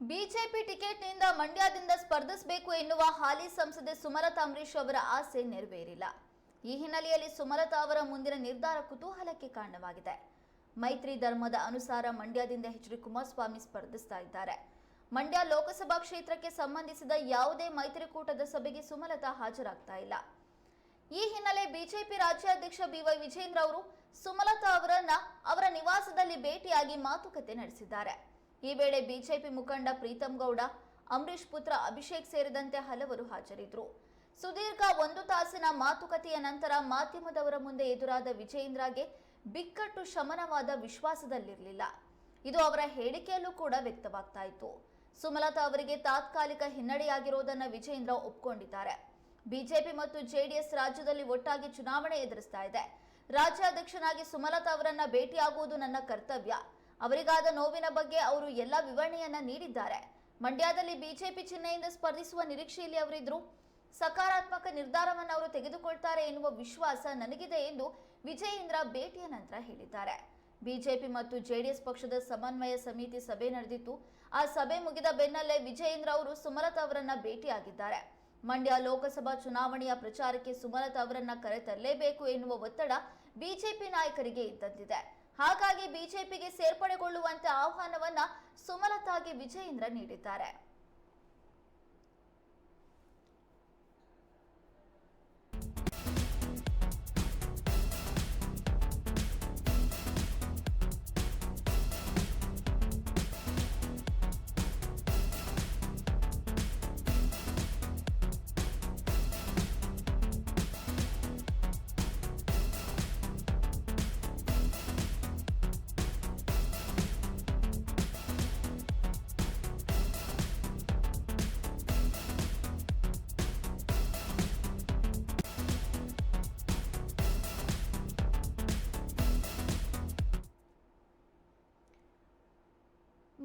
BJP ಟಿಕೆಟ್ನಿಂದ ಮಂಡ್ಯದಿಂದ ಸ್ಪರ್ಧಿಸಬೇಕು ಎನ್ನುವ ಹಾಲಿ ಸಂಸದೆ ಸುಮಲತಾ ಅಂಬರೀಶ್ ಅವರ ಆಸೆ ನೆರವೇರಿಲ್ಲ. ಈ ಹಿನ್ನೆಲೆಯಲ್ಲಿ ಸುಮಲತಾ ಅವರ ಮುಂದಿನ ನಿರ್ಧಾರ ಕುತೂಹಲಕ್ಕೆ ಕಾರಣವಾಗಿದೆ. ಮೈತ್ರಿ ಧರ್ಮದ ಅನುಸಾರ ಮಂಡ್ಯದಿಂದ ಎಚ್ ಡಿ ಕುಮಾರಸ್ವಾಮಿ ಸ್ಪರ್ಧಿಸ್ತಾ ಇದ್ದಾರೆ. ಮಂಡ್ಯ ಲೋಕಸಭಾ ಕ್ಷೇತ್ರಕ್ಕೆ ಸಂಬಂಧಿಸಿದ ಯಾವುದೇ ಮೈತ್ರಿಕೂಟದ ಸಭೆಗೆ ಸುಮಲತಾ ಹಾಜರಾಗ್ತಾ ಇಲ್ಲ. ಈ ಹಿನ್ನೆಲೆ ಬಿಜೆಪಿ ರಾಜ್ಯಾಧ್ಯಕ್ಷ ಬಿವೈ ವಿಜೇಂದ್ರ ಅವರು ಸುಮಲತಾ ಅವರನ್ನ ಅವರ ನಿವಾಸದಲ್ಲಿ ಭೇಟಿಯಾಗಿ ಮಾತುಕತೆ ನಡೆಸಿದ್ದಾರೆ. ಈ ವೇಳೆ ಬಿಜೆಪಿ ಮುಖಂಡ ಪ್ರೀತಂ ಗೌಡ ಅಂಬರೀಶ್ ಪುತ್ರ ಅಭಿಷೇಕ್ ಸೇರಿದಂತೆ ಹಲವರು ಹಾಜರಿದ್ದರು. ಸುದೀರ್ಘ ಒಂದು ತಾಸಿನ ಮಾತುಕತೆಯ ನಂತರ ಮಾಧ್ಯಮದವರ ಮುಂದೆ ಎದುರಾದ ವಿಜಯೇಂದ್ರಗೆ ಬಿಕ್ಕಟ್ಟು ಶಮನವಾದ ವಿಶ್ವಾಸದಲ್ಲಿರಲಿಲ್ಲ. ಇದು ಅವರ ಹೇಳಿಕೆಯಲ್ಲೂ ಕೂಡ ವ್ಯಕ್ತವಾಗ್ತಾ ಇತ್ತು. ಸುಮಲತಾ ಅವರಿಗೆ ತಾತ್ಕಾಲಿಕ ಹಿನ್ನಡೆಯಾಗಿರುವುದನ್ನ ವಿಜಯೇಂದ್ರ ಒಪ್ಕೊಂಡಿದ್ದಾರೆ. ಬಿಜೆಪಿ ಮತ್ತು ಜೆಡಿಎಸ್ ರಾಜ್ಯದಲ್ಲಿ ಒಟ್ಟಾಗಿ ಚುನಾವಣೆ ಎದುರಿಸ್ತಾ ಇದೆ. ರಾಜ್ಯಾಧ್ಯಕ್ಷನಾಗಿ ಸುಮಲತಾ ಅವರನ್ನ ಭೇಟಿಯಾಗುವುದು ನನ್ನ ಕರ್ತವ್ಯ. ಅವರಿಗಾದ ನೋವಿನ ಬಗ್ಗೆ ಅವರು ಎಲ್ಲ ವಿವರಣೆಯನ್ನ ನೀಡಿದ್ದಾರೆ. ಮಂಡ್ಯದಲ್ಲಿ ಬಿಜೆಪಿ ಚಿಹ್ನೆಯಿಂದ ಸ್ಪರ್ಧಿಸುವ ನಿರೀಕ್ಷೆಯಲ್ಲಿ ಅವರಿದ್ರು. ಸಕಾರಾತ್ಮಕ ನಿರ್ಧಾರವನ್ನು ಅವರು ತೆಗೆದುಕೊಳ್ತಾರೆ ಎನ್ನುವ ವಿಶ್ವಾಸ ನನಗಿದೆ ಎಂದು ವಿಜಯೇಂದ್ರ ಭೇಟಿಯ ನಂತರ ಹೇಳಿದ್ದಾರೆ. ಬಿಜೆಪಿ ಮತ್ತು ಜೆಡಿಎಸ್ ಪಕ್ಷದ ಸಮನ್ವಯ ಸಮಿತಿ ಸಭೆ ನಡೆದಿತ್ತು. ಆ ಸಭೆ ಮುಗಿದ ಬೆನ್ನಲ್ಲೇ ವಿಜಯೇಂದ್ರ ಅವರು ಸುಮಲತಾ ಅವರನ್ನ ಭೇಟಿಯಾಗಿದ್ದಾರೆ. ಮಂಡ್ಯ ಲೋಕಸಭಾ ಚುನಾವಣೆಯ ಪ್ರಚಾರಕ್ಕೆ ಸುಮಲತಾ ಅವರನ್ನ ಕರೆತರಲೇಬೇಕು ಎನ್ನುವ ಒತ್ತಡ ಬಿಜೆಪಿ ನಾಯಕರಿಗೆ ಇದ್ದಂತಿದೆ. ಹಾಗಾಗಿ ಬಿಜೆಪಿಗೆ ಸೇರ್ಪಡೆಗೊಳ್ಳುವಂತೆ ಆಹ್ವಾನವನ್ನ ಸುಮಲತಾಗೆ ವಿಜಯೇಂದ್ರ ನೀಡಿದ್ದಾರೆ.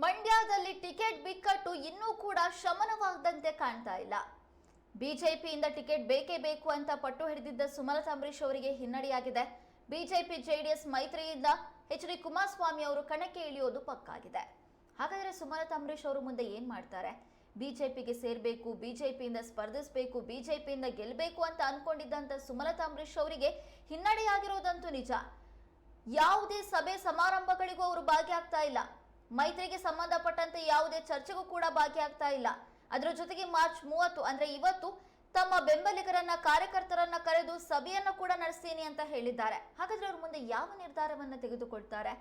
ಮಂಡ್ಯದಲ್ಲಿ ಟಿಕೆಟ್ ಬಿಕ್ಕಟ್ಟು ಇನ್ನೂ ಕೂಡ ಶಮನವಾಗದಂತೆ ಕಾಣ್ತಾ ಇಲ್ಲ. ಬಿಜೆಪಿಯಿಂದ ಟಿಕೆಟ್ ಬೇಕೇ ಬೇಕು ಅಂತ ಪಟ್ಟು ಹಿಡಿದಿದ್ದ ಸುಮಲತಾ ಅಂಬರೀಶ್ ಅವರಿಗೆ ಹಿನ್ನಡೆಯಾಗಿದೆ. ಬಿಜೆಪಿ ಜೆಡಿಎಸ್ ಮೈತ್ರಿಯಿಂದ ಎಚ್ ಡಿ ಕುಮಾರಸ್ವಾಮಿ ಅವರು ಕಣಕ್ಕೆ ಇಳಿಯೋದು ಪಕ್ಕಾಗಿದೆ. ಹಾಗಾದರೆ ಸುಮಲತಾ ಅಂಬರೀಶ್ ಅವರು ಮುಂದೆ ಏನ್ ಮಾಡ್ತಾರೆ? ಬಿಜೆಪಿಗೆ ಸೇರ್ಬೇಕು, ಬಿಜೆಪಿಯಿಂದ ಸ್ಪರ್ಧಿಸಬೇಕು, ಬಿಜೆಪಿಯಿಂದ ಗೆಲ್ಲಬೇಕು ಅಂತ ಅನ್ಕೊಂಡಿದ್ದಂತ ಸುಮಲತಾ ಅಂಬರೀಶ್ ಅವರಿಗೆ ಹಿನ್ನಡೆಯಾಗಿರೋದಂತೂ ನಿಜ. ಯಾವುದೇ ಸಭೆ ಸಮಾರಂಭಗಳಿಗೂ ಅವರು ಭಾಗಿಯಾಗ್ತಾ ಇಲ್ಲ. ಮೈತ್ರಿಗೆ ಸಂಬಂಧಪಟ್ಟಂತೆ ಯಾವುದೇ ಚರ್ಚೆಗೂ ಕೂಡ ಭಾಗಿಯಾಗ್ತಾ ಇಲ್ಲ. ಅದರ ಜೊತೆಗೆ ಮಾರ್ಚ್ ಮೂವತ್ತು ಅಂದ್ರೆ ಇವತ್ತು ತಮ್ಮ ಬೆಂಬಲಿಗರನ್ನ, ಕಾರ್ಯಕರ್ತರನ್ನ ಕರೆದು ಸಭೆಯನ್ನು ಕೂಡ ನಡೆಸ್ತೀನಿ ಅಂತ ಹೇಳಿದ್ದಾರೆ. ಹಾಗಾದ್ರೆ ಅವ್ರ ಮುಂದೆ ಯಾವ ನಿರ್ಧಾರವನ್ನ ತೆಗೆದುಕೊಳ್ತಾರೆ?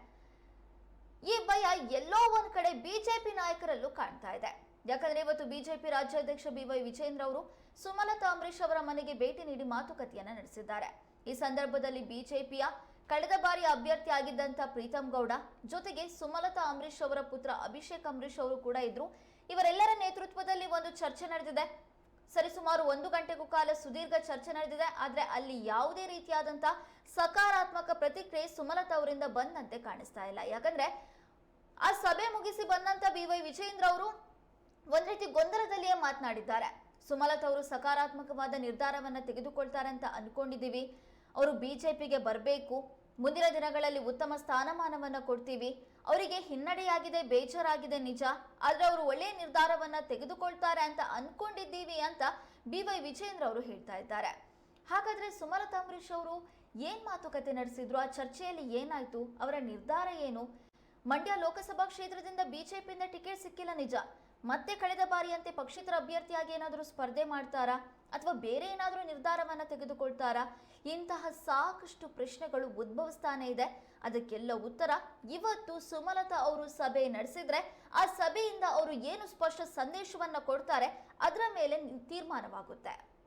ಈ ಭಯ ಎಲ್ಲೋ ಒಂದ್ ಕಡೆ ಬಿಜೆಪಿ ನಾಯಕರಲ್ಲೂ ಕಾಣ್ತಾ ಇದೆ. ಯಾಕಂದ್ರೆ ಇವತ್ತು ಬಿಜೆಪಿ ರಾಜ್ಯಾಧ್ಯಕ್ಷ ಬಿ ವೈ ವಿಜೇಂದ್ರ ಅವರು ಸುಮಲತಾ ಅಂಬರೀಶ್ ಅವರ ಮನೆಗೆ ಭೇಟಿ ನೀಡಿ ಮಾತುಕತೆಯನ್ನ ನಡೆಸಿದ್ದಾರೆ. ಈ ಸಂದರ್ಭದಲ್ಲಿ ಬಿಜೆಪಿಯ ಕಳೆದ ಬಾರಿ ಅಭ್ಯರ್ಥಿಯಾಗಿದ್ದಂಥ ಪ್ರೀತಂ ಗೌಡ, ಜೊತೆಗೆ ಸುಮಲತಾ ಅಂಬರೀಶ್ ಅವರ ಪುತ್ರ ಅಭಿಷೇಕ್ ಅಂಬರೀಶ್ ಅವರು ಕೂಡ ಇದ್ರು. ಇವರೆಲ್ಲರ ನೇತೃತ್ವದಲ್ಲಿ ಒಂದು ಚರ್ಚೆ ನಡೆದಿದೆ. ಸರಿಸುಮಾರು ಒಂದು ಗಂಟೆಗೂ ಕಾಲ ಸುದೀರ್ಘ ಚರ್ಚೆ ನಡೆದಿದೆ. ಆದರೆ ಅಲ್ಲಿ ಯಾವುದೇ ರೀತಿಯಾದಂಥ ಸಕಾರಾತ್ಮಕ ಪ್ರತಿಕ್ರಿಯೆ ಸುಮಲತಾ ಅವರಿಂದ ಬಂದಂತೆ ಕಾಣಿಸ್ತಾ ಇಲ್ಲ. ಯಾಕಂದ್ರೆ ಆ ಸಭೆ ಮುಗಿಸಿ ಬಂದಂತ ಬಿ ವೈ ವಿಜಯೇಂದ್ರ ಅವರು ಒಂದ್ ರೀತಿ ಗೊಂದಲದಲ್ಲಿಯೇ ಮಾತನಾಡಿದ್ದಾರೆ. ಸುಮಲತಾ ಅವರು ಸಕಾರಾತ್ಮಕವಾದ ನಿರ್ಧಾರವನ್ನ ತೆಗೆದುಕೊಳ್ತಾರೆ ಅಂತ ಅನ್ಕೊಂಡಿದ್ದೀವಿ. ಅವರು ಬಿಜೆಪಿಗೆ ಬರಬೇಕು. ಮುಂದಿನ ದಿನಗಳಲ್ಲಿ ಉತ್ತಮ ಸ್ಥಾನಮಾನವನ್ನ ಕೊಡ್ತೀವಿ. ಅವರಿಗೆ ಹಿನ್ನಡೆಯಾಗಿದೆ, ಬೇಜಾರಾಗಿದೆ ನಿಜ. ಆದ್ರೆ ಅವರು ಒಳ್ಳೆಯ ನಿರ್ಧಾರವನ್ನ ತೆಗೆದುಕೊಳ್ತಾರೆ ಅಂತ ಅನ್ಕೊಂಡಿದ್ದೀವಿ ಅಂತ ಬಿ ವೈ ವಿಜೇಂದ್ರ ಅವರು ಹೇಳ್ತಾ ಇದ್ದಾರೆ. ಹಾಗಾದ್ರೆ ಸುಮಲತಾ ಅಂಬರೀಶ್ ಅವರು ಏನ್ ಮಾತುಕತೆ ನಡೆಸಿದ್ರು? ಆ ಚರ್ಚೆಯಲ್ಲಿ ಏನಾಯ್ತು? ಅವರ ನಿರ್ಧಾರ ಏನು? ಮಂಡ್ಯ ಲೋಕಸಭಾ ಕ್ಷೇತ್ರದಿಂದ ಬಿಜೆಪಿಯಿಂದ ಟಿಕೆಟ್ ಸಿಕ್ಕಿಲ್ಲ ನಿಜ. ಮತ್ತೆ ಕಳೆದ ಬಾರಿಯಂತೆ ಪಕ್ಷೇತರ ಅಭ್ಯರ್ಥಿಯಾಗಿ ಏನಾದರೂ ಸ್ಪರ್ಧೆ ಮಾಡ್ತಾರಾ? ಅಥವಾ ಬೇರೆ ಏನಾದರೂ ನಿರ್ಧಾರವನ್ನು ತೆಗೆದುಕೊಳ್ತಾರಾ? ಇಂತಹ ಸಾಕಷ್ಟು ಪ್ರಶ್ನೆಗಳು ಉದ್ಭವಿಸ್ತಾನೆ ಇದೆ. ಅದಕ್ಕೆಲ್ಲ ಉತ್ತರ, ಇವತ್ತು ಸುಮಲತಾ ಅವರು ಸಭೆ ನಡೆಸಿದ್ರೆ ಆ ಸಭೆಯಿಂದ ಅವರು ಏನು ಸ್ಪಷ್ಟ ಸಂದೇಶವನ್ನ ಕೊಡ್ತಾರೆ, ಅದರ ಮೇಲೆ ತೀರ್ಮಾನವಾಗುತ್ತೆ.